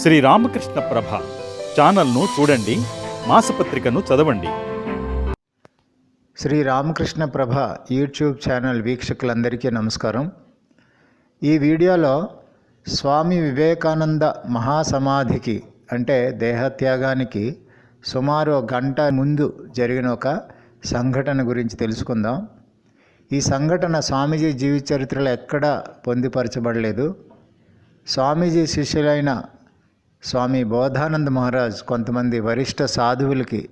శ్రీ రామకృష్ణ ప్రభ ఛానల్ను చూడండి మాసపత్రికను చదవండి. శ్రీ రామకృష్ణ ప్రభ యూట్యూబ్ ఛానల్ వీక్షకులందరికీ నమస్కారం. ఈ వీడియోలో స్వామి వివేకానంద మహాసమాధికి అంటే దేహత్యాగానికి సుమారు గంట ముందు జరిగిన ఒక సంఘటన గురించి తెలుసుకుందాం. ఈ సంఘటన స్వామీజీ జీవిత చరిత్రలో ఎక్కడా పొందుపరచబడలేదు. స్వామీజీ శిష్యులైన స్వామి బోధానంద మహారాజ్ కొంతమంది వరిష్ట సాధువులకి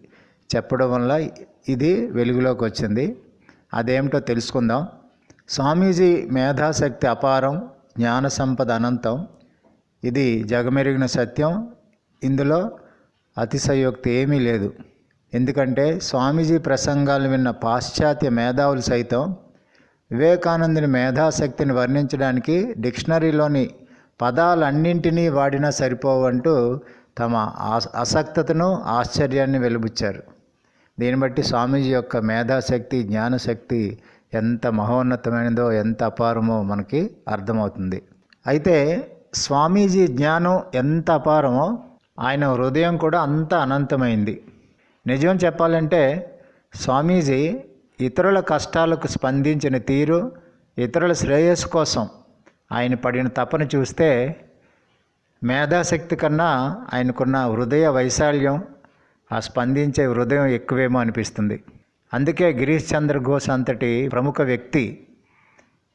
చెప్పడం వల్ల ఇది వెలుగులోకి వచ్చింది. అదేమిటో తెలుసుకుందాం. స్వామీజీ మేధాశక్తి అపారం జ్ఞాన సంపద అనంతం. ఇది జగమెరిగిన సత్యం. ఇందులో అతిశయోక్తి ఏమీ లేదు. ఎందుకంటే స్వామీజీ ప్రసంగాలు విన్న పాశ్చాత్య మేధావులు సైతం వివేకానందుని మేధాశక్తిని వర్ణించడానికి డిక్షనరీలోని పదాలన్నింటినీ వాడినా సరిపోవంటూ తమ అసక్తతను ఆశ్చర్యాన్ని వెలుబుచ్చారు. దీన్ని బట్టి స్వామీజీ యొక్క మేధాశక్తి జ్ఞానశక్తి ఎంత మహోన్నతమైనదో ఎంత అపారమో మనకి అర్థమవుతుంది. అయితే స్వామీజీ జ్ఞానం ఎంత అపారమో ఆయన హృదయం కూడా అంత అనంతమైంది. నిజం చెప్పాలంటే స్వామీజీ ఇతరుల కష్టాలకు స్పందించిన తీరు ఇతరుల శ్రేయస్సు కోసం ఆయన పడిన తపన చూస్తే మేధాశక్తి కన్నా ఆయనకున్న హృదయ వైశాల్యం ఆ స్పందించే హృదయం ఎక్కువేమో అనిపిస్తుంది. అందుకే గిరీష్ చంద్ర ఘోష్ అంతటి ప్రముఖ వ్యక్తి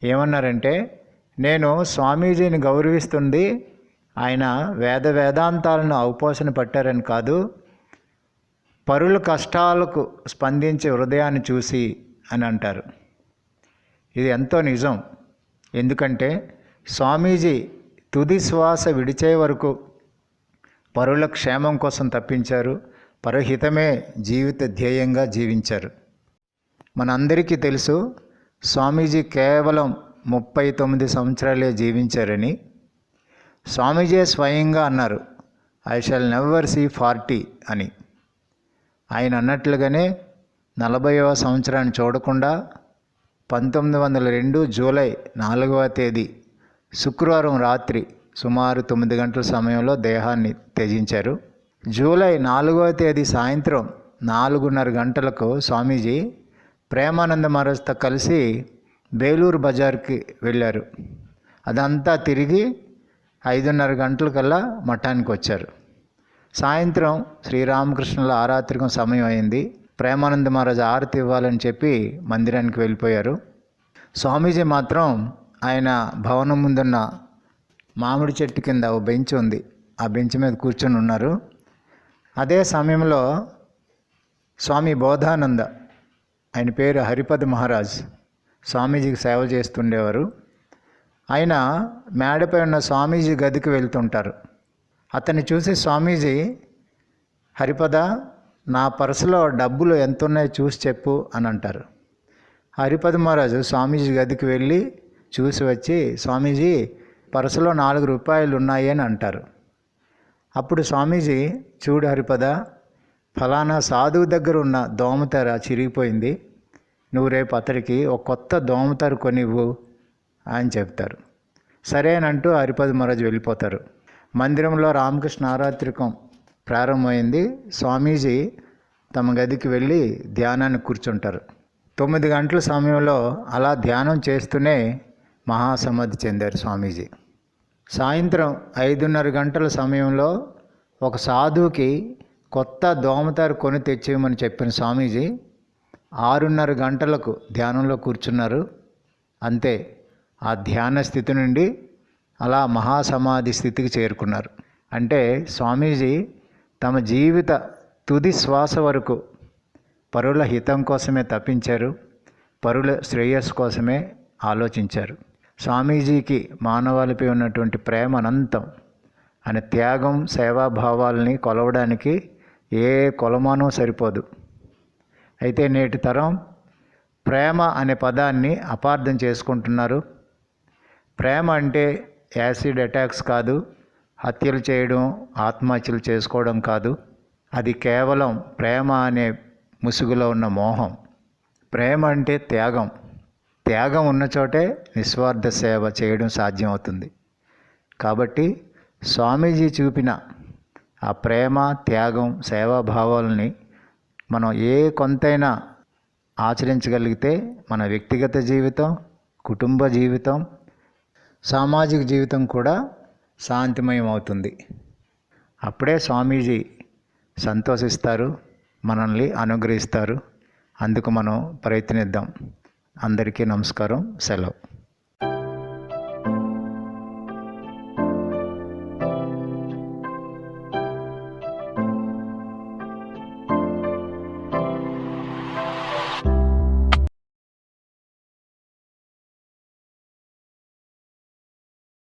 ఏమన్నారంటే నేను స్వామీజీని గౌరవిస్తుంది ఆయన వేద వేదాంతాలను అవపోసన పట్టారని కాదు పరుల కష్టాలకు స్పందించే హృదయాన్ని చూసి అని అంటారు. ఇది ఎంతో నిజం. ఎందుకంటే స్వామీజీ తుది శ్వాస విడిచే వరకు పరుల క్షేమం కోసం తప్పించారు. పరహితమే జీవిత ధ్యేయంగా జీవించారు. మనందరికీ తెలుసు స్వామీజీ కేవలం ముప్పై తొమ్మిది సంవత్సరాలే జీవించారని. స్వామీజీ స్వయంగా అన్నారు I shall never see forty అని. ఆయన అన్నట్లుగానే నలభైవ సంవత్సరాన్ని చూడకుండా పంతొమ్మిది వందల రెండు జూలై నాలుగవ తేదీ శుక్రవారం రాత్రి సుమారు తొమ్మిది గంటల సమయంలో దేహాన్ని త్యజించారు. జూలై నాలుగవ తేదీ సాయంత్రం నాలుగున్నర గంటలకు స్వామీజీ ప్రేమానంద మహారాజ్తో కలిసి బేలూరు బజార్కి వెళ్ళారు. అదంతా తిరిగి ఐదున్నర గంటలకల్లా మఠానికి వచ్చారు. సాయంత్రం శ్రీరామకృష్ణుల ఆరాత్రికం సమయం అయింది. ప్రేమానంద మహారాజ్ ఆరతి ఇవ్వాలని చెప్పి మందిరానికి వెళ్ళిపోయారు. స్వామీజీ మాత్రం ఆయన భవనం ముందున్న మామిడి చెట్టు కింద ఓ బెంచ్ ఉంది. ఆ బెంచ్ మీద కూర్చొని ఉన్నారు. అదే సమయంలో స్వామి బోధానంద ఆయన పేరు హరిపద్ మహారాజ్ స్వామీజీకి సేవ చేస్తుండేవారు. ఆయన మేడపై ఉన్న స్వామీజీ గదికి వెళ్తుంటారు. అతన్ని చూసి స్వామీజీ హరిపద నా పర్సులో డబ్బులు ఎంత ఉన్నాయో చూసి చెప్పు అని అంటారు. హరిపద మహారాజు స్వామీజీ గదికి వెళ్ళి చూసి వచ్చి స్వామీజీ పర్సులో నాలుగు రూపాయలు ఉన్నాయి అని అంటారు. అప్పుడు స్వామీజీ చూడు హరిపద ఫలానా సాధువు దగ్గర ఉన్న దోమతెర చిరిగిపోయింది. నువ్వు రేపు అతడికి ఒక కొత్త దోమతెర కొనివ్వు అని చెప్తారు. సరే అని అంటూ హరిపద మహారాజు వెళ్ళిపోతారు. మందిరంలో రామకృష్ణ ఆరాత్రికం ప్రారంభమైంది. స్వామీజీ తమ గదికి వెళ్ళి ధ్యానాన్ని కూర్చుంటారు. తొమ్మిది గంటల సమయంలో అలా ధ్యానం చేస్తూనే మహాసమాధి చెందారు స్వామీజీ. సాయంత్రం ఐదున్నర గంటల సమయంలో ఒక సాధువుకి కొత్త దోమతారు కొని తెచ్చేయమని చెప్పిన స్వామీజీ ఆరున్నర గంటలకు ధ్యానంలో కూర్చున్నారు. అంతే ఆ ధ్యాన స్థితి నుండి అలా మహాసమాధి స్థితికి చేరుకున్నారు. అంటే స్వామీజీ తమ జీవిత తుది శ్వాస వరకు పరుల హితం కోసమే తప్పించారు పరుల శ్రేయస్సు కోసమే ఆలోచించారు. స్వామీజీకి మానవాళిపై ఉన్నటువంటి ప్రేమ అనంతం. ఆయన త్యాగం సేవాభావాల్ని కొలవడానికి ఏ కొలమానం సరిపోదు. అయితే నేటి తరం ప్రేమ అనే పదాన్ని అపార్థం చేసుకుంటున్నారు. ప్రేమ అంటే యాసిడ్ అటాక్స్ కాదు హత్యలు చేయడం ఆత్మహత్యలు చేసుకోవడం కాదు. అది కేవలం ప్రేమ అనే ముసుగులో ఉన్న మోహం. ప్రేమ అంటే త్యాగం. త్యాగం ఉన్న చోటే నిస్వార్థ సేవ చేయడం సాధ్యమవుతుంది. కాబట్టి స్వామీజీ చూపిన ఆ ప్రేమ త్యాగం సేవాభావాలని మనం ఏ కొంతైనా ఆచరించగలిగితే మన వ్యక్తిగత జీవితం కుటుంబ జీవితం సామాజిక జీవితం కూడా శాంతిమయం అవుతుంది అప్పుడే స్వామీజీ సంతోషిస్తారు మనల్ని అనుగ్రహిస్తారు. అందుకు మనం ప్రయత్నిద్దాం. అందరికీ నమస్కారం సెలవు.